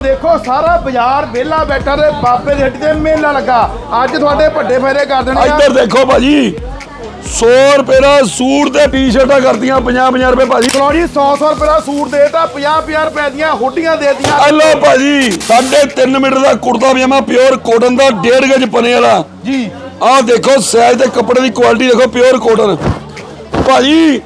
ਦੇਖੋ ਸਾਰਾ ਬਾਜ਼ਾਰ ਵਿਹਲਾ ਬੈਠਾ ਤੇ ਬਾਬੇ ਦੀ ਹੱਟੀ ਤੇ ਮੇਲਾ ਲੱਗਾ। ਅੱਜ ਤੁਹਾਡੇ ਵੱਡੇ ਫਾਇਦੇ ਕਰ ਦੇਣੇ ਆ। ਇੱਧਰ ਦੇਖੋ ਭਾਜੀ 100 ਰੁਪਏ ਦਾ ਸੂਟ ਤੇ ਟੀ-ਸ਼ਰਟਾਂ ਕਰਦੀਆਂ 50-50 ਰੁਪਏ ਭਾਜੀ। ਚਲੋ ਜੀ 100 100 ਰੁਪਏ ਦਾ ਸੂਟ ਦੇਤਾ 50 50 ਰੁਪਏ ਦੀਆਂ ਹੁੱਡੀਆਂ ਦੇਤੀਆਂ। ਹਲੋ ਭਾਜੀ ਸਾਢੇ 3 ਮੀਟਰ ਦਾ ਕੁੜਤਾ ਪਜਾਮਾ ਪਿਓਰ ਕੋਟਨ ਦਾ 1.5 ਗਜ ਪਨੇ ਵਾਲਾ। ਜੀ। ਆਹ ਦੇਖੋ ਸਾਈਜ਼ ਤੇ ਕੱਪੜੇ ਦੀ ਕੁਆਲਿਟੀ ਦੇਖੋ ਪਿਓਰ ਕੋਟਨ ਭਾਜੀ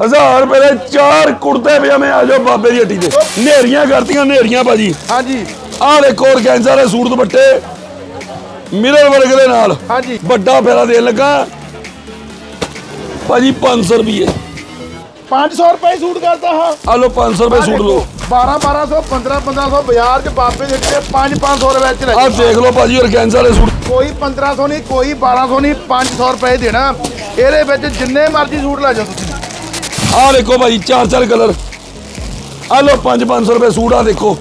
1000 ਰੁਪਏ ਦੇ ਚਾਰ ਕੁੜਤੇ ਪਜਾਮੇ ਆ ਜਾਓ ਬਾਬੇ ਦੀ ਹੱਟੀ ਤੇ। ਨੇਰੀਆਂ ਕਰਤੀਆਂ ਨੇਰੀਆਂ ਭਾਜੀ। ਹਾਂਜੀ। ਆਹ ਦੇਖੋ ਔਰਗੈਂਜ਼ਾ ਦੇ ਸੂਟ ਦੁਪੱਟੇ। ਮਿਰਰ ਵਰਗ ਦੇ ਨਾਲ। ਹਾਂਜੀ। ਵੱਡਾ ਫੇਰਾ ਦੇਣ ਲੱਗਾ। ਭਾਜੀ 500 ਰੁਪਏ 500 ਰੁਪਏ ਸੂਟ ਕਰਦਾ ਹਾਂ। ਆ ਲਓ 500 ਰੁਪਏ ਸੂਟ ਲਓ। 12 1200 15 1500 ਬਾਜ਼ਾਰ 'ਚ ਬਾਬੇ ਦੀ ਹੱਟੀ ਤੇ 5 500 ਰੁਪਏ ਵਿੱਚ ਲੈ ਆਹ ਦੇਖ ਲਓ ਭਾਜੀ ਔਰਗੈਂਜ਼ਾ ਦੇ ਸੂਟ। ਕੋਈ 1500 ਨਹੀਂ ਕੋਈ 1200 ਨਹੀਂ 500 ਰੁਪਏ ਦੇਣਾ। ਇਹਦੇ ਵਿੱਚ ਜਿੰਨੇ ਮਰਜ਼ੀ ਸੂਟ ਲੈ ਜਾਓ ਤੁਸੀਂ। ਆਹ ਦੇਖੋ ਭਾਜੀ ਚਾਰ ਚਾਰ ਕਲਰ। ਆ ਲਓ 5 500 ਰੁਪਏ ਸੂਟ ਆ ਦੇਖੋ।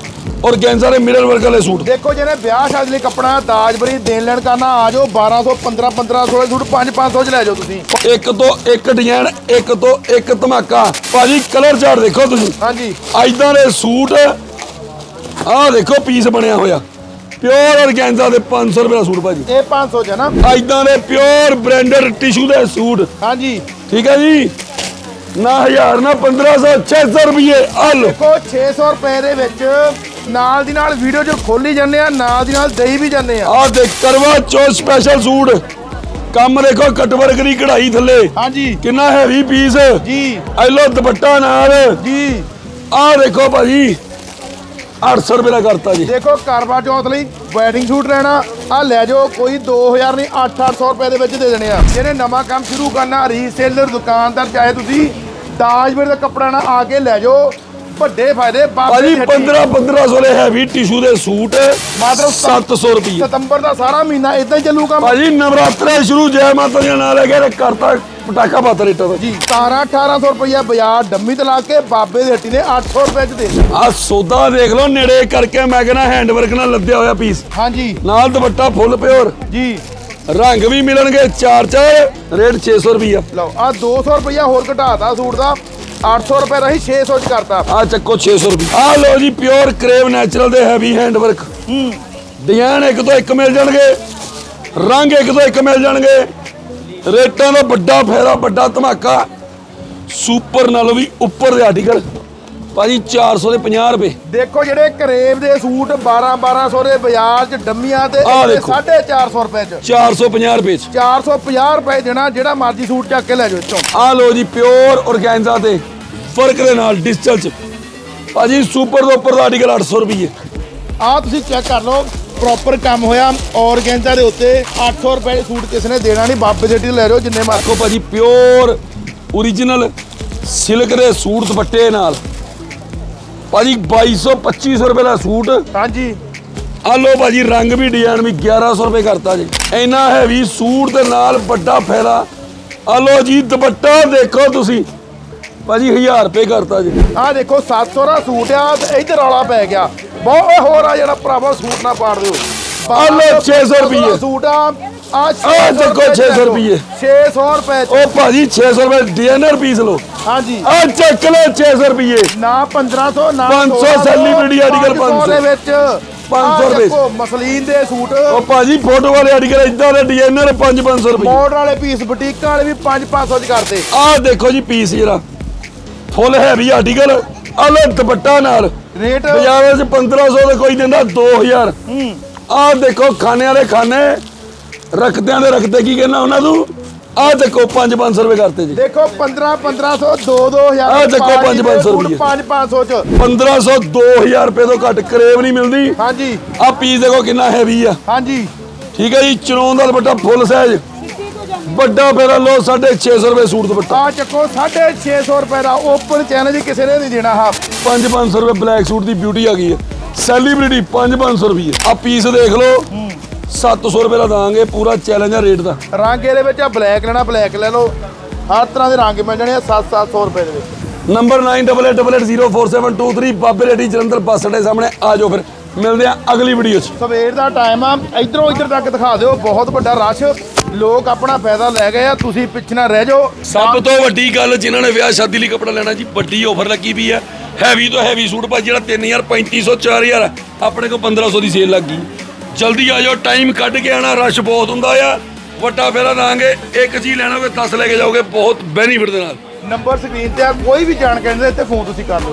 ਔਰਗੈਂਜ਼ਾ ਦੇ ਮਿਰਰ ਵਰਕ ਵਾਲੇ ਸੂਟ। ਦੇਖੋ ਜਿਹਨੇ ਵਿਆਹ ਸ਼ਾਦੀ ਲਈ ਕੱਪੜਾ ਦਾਜ ਬਰੀ ਦੇਣ ਲੈਣ ਕਰਨਾ ਆ ਜਾਓ 1200 15 1500 ਦੇ ਸੂਟ 5 500 ਚ ਲੈ ਜਾਓ ਤੁਸੀਂ। ਇੱਕ ਤੋਂ ਇੱਕ ਡਿਜ਼ਾਈਨ ਇੱਕ ਤੋਂ ਇੱਕ ਧਮਾਕਾ। ਭਾਜੀ ਕਲਰ ਚਾਰਟ ਦੇਖੋ ਤੁਸੀਂ। ਹਾਂਜੀ। ਐਦਾਂ ਦੇ ਸੂਟ ਆਹ ਦੇਖੋ ਪੀਸ ਬਣਿਆ ਹੋਇਆ। ਪਿਓਰ ਔਰਗੈਂਜ਼ਾ ਦੇ 500 ਰੁਪਏ ਦਾ ਸੂਟ ਭਾਜੀ। ਇਹ 500 ਚ ਹੈ ਨਾ। ਐਦਾਂ ਦੇ ਪਿਓਰ ਬ੍ਰਾਂਡਡ ਟਿਸ਼ੂ ਦੇ ਸੂਟ। ਹਾਂਜੀ। ਠੀਕ ਹੈ ਜੀ? ਨਾ 1000 ਨਾ 1500 600 ਰੁਪਏ ਲਓ ਦੇਖੋ 600 ਰੁਪਏ ਦੇ ਵਿੱਚ ਨਾਲ ਦੀ ਨਾਲ ਵੀਡੀਓ ਚ ਖੋਲੀ ਜਾਂਦੇ ਆ ਨਾਲ ਦੀ ਨਾਲ ਦੇਈ ਵੀ ਜਾਂਦੇ ਆ। ਆ ਦੇਖ ਕਰਵਾ ਚੌਥ ਸਪੈਸ਼ਲ ਸੂਟ। ਕੰਮ ਦੇਖੋ ਕਟਵਰਕ ਦੀ ਕਢਾਈ ਥੱਲੇ। ਹਾਂਜੀ। ਕਿੰਨਾ ਹੈਵੀ ਪੀਸ ਜੀ। ਐਲੋ ਦੁਪੱਟਾ ਨਾਲ। ਜੀ। ਆ ਦੇਖੋ ਭਾਜੀ 800 ਰੁਪਏ ਦਾ ਕਰਤਾ ਜੀ। ਦੇਖੋ ਕਰਵਾ ਚੌਥ ਲਈ ਵੈਡਿੰਗ ਸੂਟ ਲੈਣਾ ਆ ਲੈ ਜਾਓ ਕੋਈ 2000 ਨਹੀਂ 8-800 ਰੁਪਏ ਦੇ ਵਿੱਚ ਦੇ ਦੇਣੇ ਆ। ਜਿਹਨੇ ਨਵਾਂ ਕੰਮ ਸ਼ੁਰੂ ਕਰਨਾ ਰੀਸੇਲਰ ਦੁਕਾਨਦਾਰ ਚਾਹੇ ਤੁਸੀਂ ਦਾਜਵਰ ਦਾ ਕੱਪੜਾ ਨਾ ਆ ਕੇ ਲੈ ਜਾਓ ਵੱਡੇ ਫਾਇਦੇ ਭਾਜੀ ਦੀ ਹੱਟੀ। 15 1500 ਦੇ ਹੈਵੀ ਟਿਸ਼ੂ ਦੇ ਸੂਟ ਮਾਤਰ 700 ਰੁਪਏ ਸਤੰਬਰ ਦਾ ਸਾਰਾ ਮਹੀਨਾ ਇਦਾਂ ਹੀ ਚੱਲੂਗਾ ਭਾਜੀ ਨਵਰਾਤਰੇ ਸ਼ੁਰੂ ਜੈ ਮਾਤਾ ਦੀਆਂ ਨਾਲ ਲੈ ਕੇ ਕਰਤਾ ਪਟਾਕਾ ਪੱਤ ਰੇਟਾਂ ਦਾ। ਜੀ 17 1800 ਰੁਪਇਆ ਬਾਜ਼ਾਰ ਡੰਮੀ ਤੇ ਲਾ ਕੇ ਬਾਬੇ ਦੀ ਹੱਟੀ ਨੇ 800 ਰੁਪਏ ਚ ਦੇ ਦਿੱਤਾ। ਆ ਸੌਦਾ ਦੇਖ ਲਓ ਨੇੜੇ ਕਰਕੇ ਮੈਂ ਕਹਿੰਦਾ ਹੈਂਡਵਰਕ ਨਾਲ ਲੱਦਿਆ ਹੋਇਆ ਪੀਸ ਹਾਂਜੀ। ਨਾਲ ਦੁਪੱਟਾ ਫੁੱਲ ਪਿਓਰ ਜੀ। ਰੰਗ ਵੀ ਮਿਲਣਗੇ ਚਾਰ ਚਾਰ ਰੇਟ 600 ਰੁਪਈਆ। ਲਓ ਆ 200 ਰੁਪਇਆ ਹੋਰ ਘਟਾਤਾ ਸੂਟ ਦਾ 800 ਰੁਪਏ ਦਾ ਹੀ 600 ਚ ਕਰਤਾ। ਆ ਚੱਕੋ 600 ਰੁਪਏ ਆ ਲਓ ਜੀ ਪਿਓਰ ਕਰੇਵ ਨੈਚੁਰਲ ਦੇ ਹੈਵੀ ਹੈਂਡਵਰਕ ਹੂੰ। ਡਿਜ਼ਾਈਨ ਇੱਕ ਤੋਂ ਇੱਕ ਮਿਲ ਜਾਣਗੇ ਰੰਗ ਇੱਕ ਤੋਂ ਇੱਕ ਮਿਲ ਜਾਣਗੇ। ਰੇਟਾਂ ਦਾ ਵੱਡਾ ਫਾਇਦਾ ਵੱਡਾ ਧਮਾਕਾ। ਸੁਪਰ ਨਾਲੋਂ ਵੀ ਉੱਪਰ ਦੇ ਆਰਟੀਕਲ ਭਾਜੀ 400 ਦੇ 50 ਰੁਪਏ। ਦੇਖੋ ਜਿਹੜੇ ਕਰੇਬ ਦੇ ਸੂਟ 12 1200 ਦੇ ਬਾਜ਼ਾਰ 'ਚ ਡੰਮੀਆਂ ਤੇ ਆਹ ਇੱਥੇ ਦੇਖੋ। 450 ਰੁਪਏ 'ਚ। 450 ਰੁਪਏ ਚ। 450 ਰੁਪਏ ਦੇਣਾ ਜਿਹੜਾ ਮਰਜ਼ੀ ਸੂਟ ਚੱਕ ਕੇ ਲੈ ਜਾਓ ਇੱਥੋਂ। ਆ ਲਓ ਜੀ ਪਿਓਰ ਔਰਗੈਂਜ਼ਾ ਤੇ ਫ਼ਰਕ ਦੇ ਨਾਲ ਡਿਜੀਟਲ ਚ। ਭਾਜੀ ਸੁਪਰ ਦੇ ਉੱਪਰ ਦਾ ਆਰਟੀਕਲ 800 ਰੁਪਏ। ਆਹ ਤੁਸੀਂ ਚੈੱਕ ਕਰ ਲਓ। ਪ੍ਰੋਪਰ ਕੰਮ ਹੋਇਆ। ਔਰਗੈਂਜ਼ਾ ਦੇ ਉੱਤੇ 800 ਰੁਪਏ ਦੇ ਸੂਟ ਕਿਸੇ ਨੇ ਦੇਣਾ ਨਹੀਂ। ਬਾਬੇ ਦੇ ਟੀ ਲੈ ਜਾਓ ਜਿੰਨੇ ਮਰਜ਼ੀ। ਦੇਖੋ ਭਾਜੀ ਪਿਓਰ origignal ਸਿਲਕ ਦੇ ਸੂਟ ਦੁਪੱਟੇ ਨਾਲ। ਭਾਜੀ 2200 2500 ਰੁਪਏ ਦਾ ਸੂਟ। ਹਾਂਜੀ। ਆ ਲੋ ਭਾਜੀ ਰੰਗ ਵੀ ਡਿਜ਼ਾਈਨ ਵੀ 1100 ਰੁਪਏ ਕਰਤਾ ਜੀ। ਇੰਨਾ ਹੈਵੀ ਸੂਟ ਦੇ ਨਾਲ ਵੱਡਾ ਫਾਇਦਾ। ਆ ਲੋ ਜੀ ਦੁਪੱਟਾ ਦੇਖੋ ਤੁਸੀਂ। ਭਾਜੀ 1000 ਰੁਪਏ ਕਰਤਾ ਜੀ। ਆਹ ਦੇਖੋ 700 ਦਾ ਸੂਟ ਆ ਤੇ ਇੱਧਰ ਰੌਲਾ ਪੈ ਗਿਆ। ਬਹੁਤ ਓਏ ਹੋਰ ਆ ਜਿਹੜਾ ਭਰਾਵਾ ਸੂਟ ਨਾ ਪਾੜ ਦਿਓ। ਲਓ 600 ਰੁਪਈਏ। ਦਾ ਸੂਟ ਆ। ਆ ਦੇਖੋ 600 ਰੁਪਈਏ। 600 ਰੁਪਏ। ਉਹ ਭਾਜੀ 600 ਰੁਪਏ ਡਿਜ਼ਾਈਨਰ ਪੀਸ ਲੋ ਹਾਂਜੀ। ਆ ਚੱਕ ਲੋ 600 ਰੁਪਏ। ਨਾ 1500 ਨਾ 500 1600, celebrity article 500 ਦੇ 500 ਵਿੱਚ 500 ਆਹ ਰੁਪਏ। ਮਸਲੀਨ ਦੇ ਸੂਟ। ਉਹ ਭਾਜੀ ਫੋਟੋ ਵਾਲੇ ਆਰਟੀਕਲ ਇਦਾਂ ਦੇ ਡਿਜ਼ਾਈਨਰ 5-500 ਰੁਪਏ। ਮੋਡ ਵਾਲੇ ਪੀਸ ਬੁਟੀਕਾਂ ਵਾਲੇ ਵੀ 5-500 ਚ ਕਰਤੇ ਆਹ ਦੇਖੋ ਜੀ ਪੀਸ ਜਿਹੜਾ ਫੁੱਲ ਹੈਵੀ ਆਰਟੀਕਲ। ਆ ਲੋ ਦੁਪੱਟਾ ਨਾਲ। ਰੇਟ? ਬਾਜ਼ਾਰਾਂ 'ਚ 1500 ਦੇ ਕੋਈ ਦਿੰਦਾ 2000 ਹੂੰ। ਆਹ ਦੇਖੋ ਖਾਣਿਆਂ ਦੇ ਖਾਣੇ। ਰੱਖਦਿਆਂ ਦੇ ਰੱਖਦੇ ਕੀ ਕਹਿੰਦਾ ਉਹਨਾਂ ਨੂੰ? ਆਹ ਦੇਖੋ 5-500 ਰੁਪਏ ਕਰਤੇ ਜੀ। ਦੇਖੋ 15 1500 2 2000 ਆਹ ਦੇਖੋ 5-500 ਰੁਪਈਏ। 5 500 ਚ। 1500 2000 ਰੁਪਏ ਤੋਂ ਘੱਟ ਕਰੇਵ ਨਹੀਂ ਮਿਲਦੀ। ਹਾਂਜੀ। ਆਹ ਪੀਸ ਦੇਖੋ ਕਿੰਨਾ ਹੈਵੀ ਆ। ਹਾਂਜੀ। ਠੀਕ ਹੈ ਜੀ ਚਨੋਂ ਦਾ ਦੁਪੱਟਾ ਫੁੱਲ ਸਾਈਜ਼ ਵੱਡਾ ਫੇਰਾ ਲੋ 650 ਰੁਪਏ ਸੂਟ ਦੁਪੱਟਾ। ਆ ਚੱਕੋ 650 ਰੁਪਏ ਦਾ ਓਪਨ ਚੈਨਲ ਜੀ ਕਿਸੇ ਨੇ ਨਹੀਂ ਦੇਣਾ ਹਾ 5-500 ਰੁਪਏ ਬਲੈਕ ਸੂਟ ਦੀ ਬਿਊਟੀ ਆ ਗਈ ਹੈ। ਸੈਲੀਬ੍ਰਿਟੀ 5-500 ਰੁਪਏ। ਆ ਪੀਸ ਦੇਖ ਲਓ 700 ਰੁਪਏ ਦਾ ਦਾਂਗੇ ਪੂਰਾ ਚੈਲੰਜ ਆ ਰੇਟ ਦਾ। ਰੰਗ ਇਹਦੇ ਵਿੱਚ ਆ ਬਲੈਕ ਲੈਣਾ ਬਲੈਕ ਲੈ ਲਓ। ਹਰ ਤਰ੍ਹਾਂ ਦੇ ਰੰਗ ਮਿਲ ਜਾਣੇ ਆ 7-700 ਰੁਪਏ ਦੇ ਵਿੱਚ। ਨੰਬਰ 9888047223 ਬਾਬੇ ਰੇਡੀ ਜਲੰਧਰ ਬੱਸ ਅੱਡੇ ਸਾਹਮਣੇ ਆ ਜਾਓ ਫਿਰ। ਮਿਲਦੇ ਆ ਅਗਲੀ ਵੀਡੀਓ 'ਚ। ਸਵੇਰ ਦਾ ਟਾਈਮ ਆ। ਇਧਰੋਂ ਇਧਰ ਤੱਕ ਦਿਖਾ ਦਿਓ। ਬਹੁਤ ਵੱਡਾ ਰਸ਼। ਲੋਕ ਆਪਣਾ ਫਾਇਦਾ ਲੈ ਗਏ ਆ। ਤੁਸੀਂ ਪਿੱਛੇ ਨਾ ਰਹਿ ਜਾਓ। ਸਭ ਤੋਂ ਵੱਡੀ ਗੱਲ ਜਿਨ੍ਹਾਂ ਨੇ ਵਿਆਹ ਸ਼ਾਦੀ ਲਈ ਕੱਪੜਾ ਲੈਣਾ ਜੀ ਵੱਡੀ ਆਫਰ ਲੱਗੀ ਵੀ ਹੈ ਹੈਵੀ ਤੋਂ ਹੈਵੀ ਸੂਟ ਭਾਜੀ ਜਿਹੜਾ 3000 3500 4000 ਆਪਣੇ ਕੋਲ 1500 ਦੀ ਸੇਲ ਲੱਗ ਜਲਦੀ ਆ ਜਾਓ ਟਾਈਮ ਕੱਢ ਕੇ ਆਣਾ ਰਸ਼ ਬਹੁਤ ਹੁੰਦਾ ਆ। ਵੱਡਾ ਫੇਰਾ ਦਾਂਗੇ ਇੱਕ ਚੀਜ਼ ਲੈਣਾ ਹੋਵੇ 10 ਲੈ ਕੇ ਜਾਓਗੇ ਬਹੁਤ ਬੈਨੀਫਿਟ ਦੇ ਨਾਲ। ਨੰਬਰ ਸਕਰੀਨ ਤੇ ਆ। ਕੋਈ ਵੀ ਜਾਣਕਾਰੀ ਦੇ ਇੱਥੇ ਫੋਨ ਤੁਸੀਂ ਕਰ ਲਓ।